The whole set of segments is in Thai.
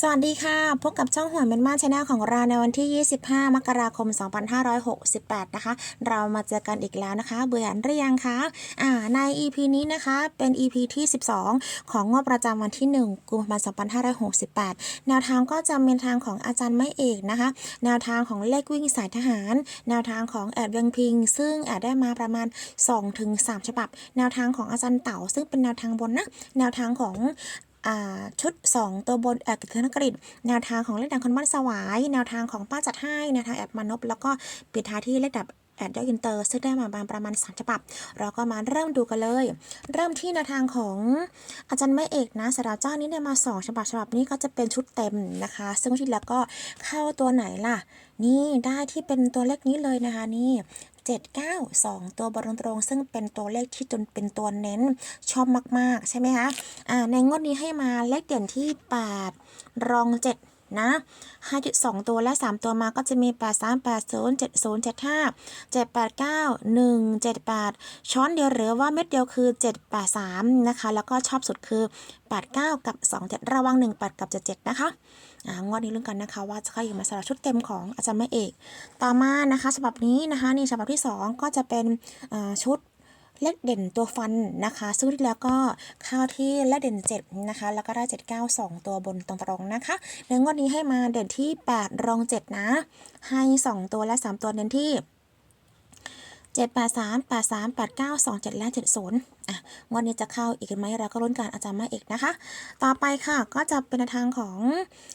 สวัสดีค่ะ พบกับช่องหัวเมนมาชแนลของเราในวันที่ 25 มกราคม 2568 นะคะ เรามาเจอกันอีกแล้วนะคะ เบื่อหรือยังคะอ่าใน EP นี้นะคะเป็น EP ที่ 12 ของงวดประจำวันที่ 1 กุมภาพันธ์2568 แนวทางก็จะเป็นทางของอาจารย์ไม่เอกนะคะ แนวทางของเลขวิ่งสายทหาร แนวทางของแอดเวียงพิง ซึ่งแอดได้มาประมาณ 2-3 ฉบับ แนวทางของอาจารย์เต๋าซึ่งเป็นแนวทางบนนะ แนวทางของ ชุด 2 ตัวบนแอดธนกฤษแนวทางของเลขดังคนบ้านสวาย แนวทางของป้าจัดให้แนวทางแอดมานพแล้วก็ปิดท้ายที่เลขดับแอดยอดอินเตอร์ซึ่งได้มาประมาณ3ฉบับ เราก็มาเริ่มดูกันเลย เริ่มที่แนวทางของอาจารย์ไม่เอกนะสรับเจ้านี้เนี่ยมา 2 ฉบับฉบับนี้ก็จะเป็นชุดเต็มนะคะ ซึ่งที่แล้วก็เข้าตัวไหนล่ะ นี่ได้ที่เป็นตัวเลขนี้เลยนะคะนี่ 792 ตัวบนตรงซึ่งเป็นตัวเลขที่จนเป็นตัวเน้นชอบมาก ๆ ใช่ไหมคะอ่าในงวดนี้ให้มาเลขเด่นที่ 8 รอง 7 นะ 5.2 ตัวและ 3 ตัวมาก็จะมี 8 3 8 0 7 0 7 5 7 8 9 1 7 8 ช้อนเดียวหรือว่าเม็ดเดียวคือ 7 8 3 นะคะ แล้วก็ชอบสุดคือ 89 กับ 27 ระวัง 18 กับ 77 นะคะอ่างวดนี้เรื่องกันนะคะ ว่าจะเข้าอยู่มาสำหรับชุดเต็มของอาจารย์แม่เอก ต่อมานะคะฉบับนี้นะคะนี่ฉบับที่ 2 ก็จะเป็นชุด เลขเด่นตัวฟันนะคะซึ่งที่แล้วก็เข้าที่เลขเด่น 7 นะคะ แล้วก็ได้ 792 ตัวบนตรงๆนะคะในงวดนี้ให้มาเด่นที่ 8 รอง 7 นะ ให้ 2 ตัวและ 3 ตัวเด่นที่ 7 8 3 8 3 8 9 2 7 และ 70 อะงวดนี้จะเข้าอีกไหมเราก็ลุ้นกันอาจารย์มาเอกนะคะ ต่อไปค่ะก็จะเป็นทางของ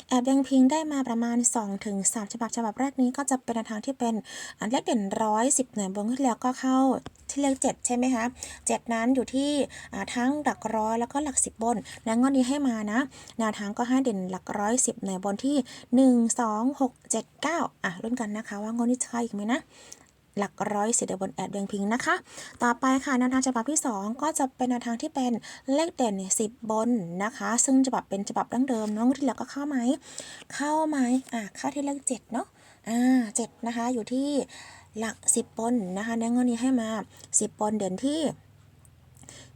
แอบยังพิงได้มาประมาณ 2-3ถึง3ฉบับฉบับแรกนี้ก็จะเป็นทางที่เป็นอันเลขเด่นร้อยสิบหน่วยบนที่แล้วก็เข้าที่เลขเจ็ดใช่ไหมคะเจ็ดนั้นอยู่ที่ทั้งหลักร้อยแล้วก็หลักสิบบนและงวดนี้ให้มานะแนวทางก็ให้เด่นหลักร้อยสิบหน่วยบนที่หนึ่งสองหกเจ็ดเก้าอะลุ้นกันนะคะว่างวดนี้จะเข้าอีกไหมนะ หลักร้อยสิเดบนแอดเบียงพิงนะคะ ต่อไปค่ะแนวทางฉบับที่ 2 ก็จะเป็นแนวทางที่เป็นเลขเด่นสิบบนนะคะ ซึ่งฉบับเป็นฉบับดั้งเดิมน้องที่แล้วก็เข้าไหม เข้าไหมอะเข้าที่เลขเจ็ดเนาะอ่าเจ็ดนะคะอยู่ที่หลักสิบบนนะคะในงวดนี้ให้มาสิบบนเด่นที่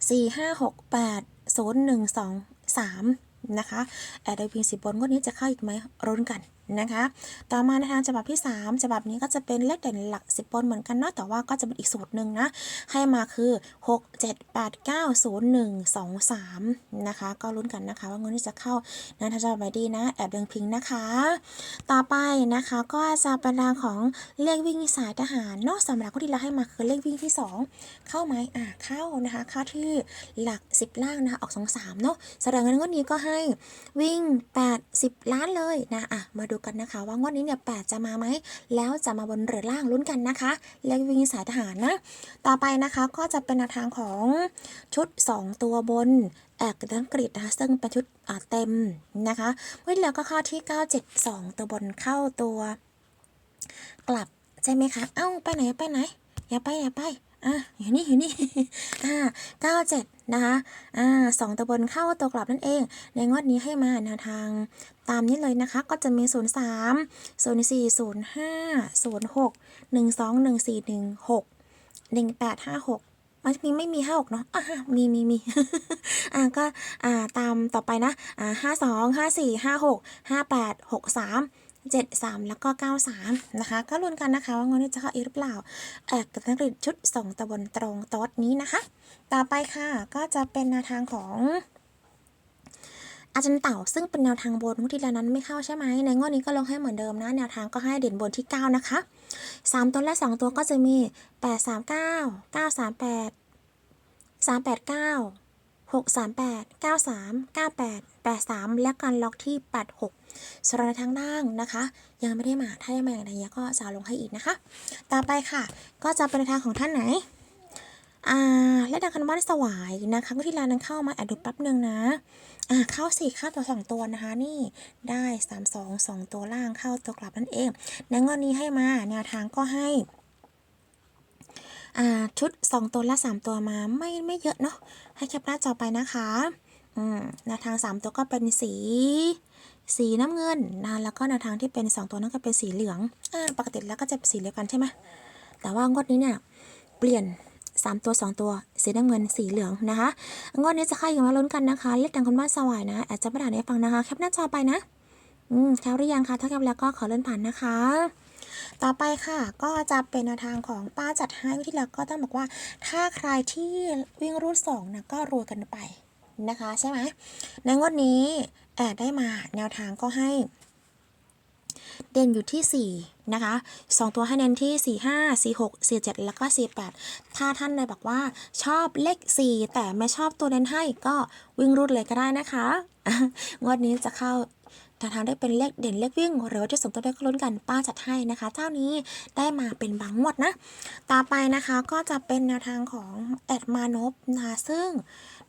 สี่ห้าหกแปดศูนย์หนึ่งสองสามนะคะแอดเบียงพิงสิบบนงวดนี้จะเข้าอีกไหมรุ้นกัน นะคะ ต่อมาในทางฉบับที่ 3 ฉบับนี้ก็จะเป็นเลขเด่นหลัก 10บนเหมือนกันเนาะแต่ว่าก็จะเป็นอีกสูตรหนึ่งนะ ให้มาคือ 6 7 8 9 0 1 2 3 นะคะ ก็ลุ้นกันนะคะ ว่าเงินนี้จะเข้าในทางฉบับไหนดีนะ แอบเดืองพิงนะคะ ต่อไปนะคะก็จะเป็นทางของเลขวิ่งสายทหารเนาะสำหรับคนที่เราให้มาคือเลขวิ่งที่ 2 เข้าไหมอะเข้านะคะเข้าที่หลัก 10 ล่างนะคะออก 2 3เนาะแสดงงั้นงวดนี้ก็ให้วิ่ง80ล้านเลยนะอะมาดููกันนะคะ ว่างวดนี้เนี่ย8จะมาไหม แล้วจะมาบนหรือล่างลุ้นกันนะคะ เลขวิ่งสายทหารนะ ต่อไปนะคะก็จะเป็นแนวทางของชุด 2 ตัวบนแอกอังกฤษนะคะซึ่งเป็นชุดเต็มนะคะเมื่อแล้วก็เข้าที่ 972 ตัวบนเข้าตัว กลับใช่ไหมคะ เอ้าไปไหนไปไหน อย่าไปอย่าไปอะอยู่นี่อยู่นี่อ่าเก้าเจ็ด นะคะอ่าสองตัวบนเข้าตัวกลับนั่นเอง ในงวดนี้ให้มาแนวทางตามนี้เลยนะคะ ก็จะมี 0 3 0 4 0 5 0 6 1 2 1 4 1 6 1 8 5 6มันมีไม่มีห้าหกเนาะอะมีมีมีอ่าก็อ่าตามต่อไปนะอ่าห้าสองห้าสี่ห้าหกห้าแปดหกสาม เจ็ดสามแล้วก็เก้าสามนะคะ ก็ลุ้นกันนะคะ ว่างวดนี้จะเข้าอีกหรือเปล่าแอกกับนักเรียนชุดสองตะวันตรงโต๊ดนี้นะคะ ต่อไปค่ะก็จะเป็นแนวทางของอาจารย์เต่าซึ่งเป็นแนวทางบนงวดที่แล้วนั้นไม่เข้าใช่ไหมในงวดนี้ก็ลงให้เหมือนเดิมนะ แนวทางก็ให้เด่นบนที่ 9 นะคะ 3 ตัวและ 2 ตัวก็จะมี 8 3 9 9 3 8 3 8 9 6 3 8 9 3 9 8 8 3 และการล็อกที่ 8 6 สรับในทางล่างนะคะ ยังไม่ได้มาถ้ายังไม่อย่างไรก็จะลงให้อีกนะคะ ต่อไปค่ะ ก็จะเป็นในทางของท่านไหนอ่าและดังคันบ้านสวายนะคะก็ที่ร้านนั้นเข้ามาแอดดูแป๊บหนึ่งนะอ่าเข้าสี่เข้าตัวสองตัวนะคะ นี่ได้สามสองสองตัวล่างเข้าตัวกลับนั่นเองในงวดนี้ให้มาแนวทางก็ให้อ่าชุดสองตัวและสามตัวมาไม่ไม่เยอะเนาะให้แคปหน้าจอไปนะคะอืมแนวทางสามตัวก็เป็นสี สีน้ำเงินนะแล้วก็แนวทางที่เป็นสองตัวนั้นก็เป็นสีเหลืองอ่าปกติแล้วก็จะเป็นสีเดียวกันใช่ไหมแต่ว่างวดนี้เนี่ยเปลี่ยน 3 ตัว 2 ตัว สีน้ำเงินสีเหลืองนะคะงวดนี้จะเข้าอย่างมาลุ้นกันนะคะเลขดังคนบ้านสวายนะอาจจะไม่ได้ให้ฟังนะคะแคปหน้าจอไปนะอืมแคปหรือยังคะถ้าแคปแล้วก็ขอเลื่อนผ่านนะคะ ต่อไปค่ะก็จะเป็นแนวทางของป้าจัดให้วิธีแล้วก็ต้องบอกว่า ถ้าใครที่วิ่งรูดสองนะก็รวยกันไปนะคะ ใช่ไหมในงวดนี้ ได้มาแนวทางก็ให้ เด่นอยู่ที่ 4 นะคะ 2 ตัวให้เน้นที่ 4 5 4 6 4 7 แล้วก็ 48 ถ้าท่านใดบอกว่าชอบเลข 4 แต่ไม่ชอบตัวเน้นให้ก็วิ่งรุดเลยก็ได้นะคะ งวดนี้จะเข้า ทางทางได้เป็นเลขเด่นเลขวิ่งหรือว่าจะส่งตัวได้ก็ลุ้นกันป้าจัดให้นะคะ เจ้านี้ได้มาเป็นบางงวดนะ ต่อไปนะคะก็จะเป็นแนวทางของแอดมานพนะซึ่ง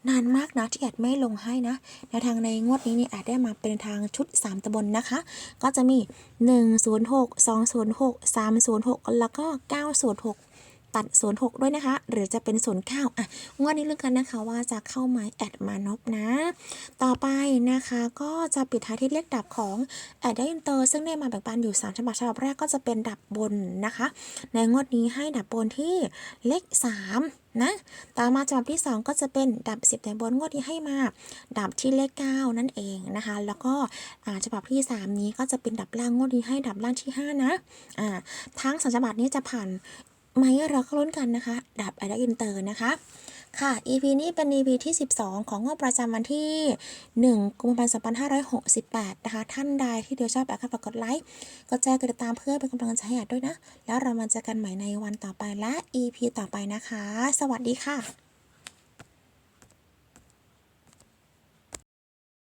นานมากนะที่แอดไม่ลงให้นะแนวทางในงวดนี้นี่แอดได้มาเป็นทางชุด 3ตำบลนะคะ ก็จะมี 106 206 306 แล้วก็ 906 ตัด06ด้วยนะคะ หรือจะเป็น09อะงวดนี้เรื่องกันนะคะว่าจะเข้าไหมแอดมานพนะ ต่อไปนะคะก็จะปิดท้ายที่เลขดับของแอดได้อินเตอร์ซึ่งได้มาแบ่งปันอยู่3ฉบับฉบับแรกก็จะเป็นดับบนนะคะ ในงวดนี้ให้ดับบนที่เลข3นะต่อมาฉบับที่ 2 ก็จะเป็นดับ 10แต่บนงวดที่ให้มา ดับที่เลข 9 นั่นเองนะคะ แล้วก็ฉบับที่ 3 นี้ก็จะเป็นดับล่างงวดนี้ให้ดับล่างที่ 5 นะอ่าทั้งสองฉบับนี้จะผ่าน ไหมเราก็ลุ้นกันนะคะ ดับไอเดอินเตอร์นะคะ ค่ะ EP นี้เป็น EP ที่ 12 ของงบประจำวันที่ 1 กุมภาพันธ์2568 นะคะ ท่านใดที่เดียวชอบแอคก็ฝากกดไลค์ กดแชร์กดติดตามเพื่อเป็นกำลังใจให้ด้วยนะ แล้วเรามาเจอกันใหม่ในวันต่อไปและ EP ต่อไปนะคะ สวัสดีค่ะ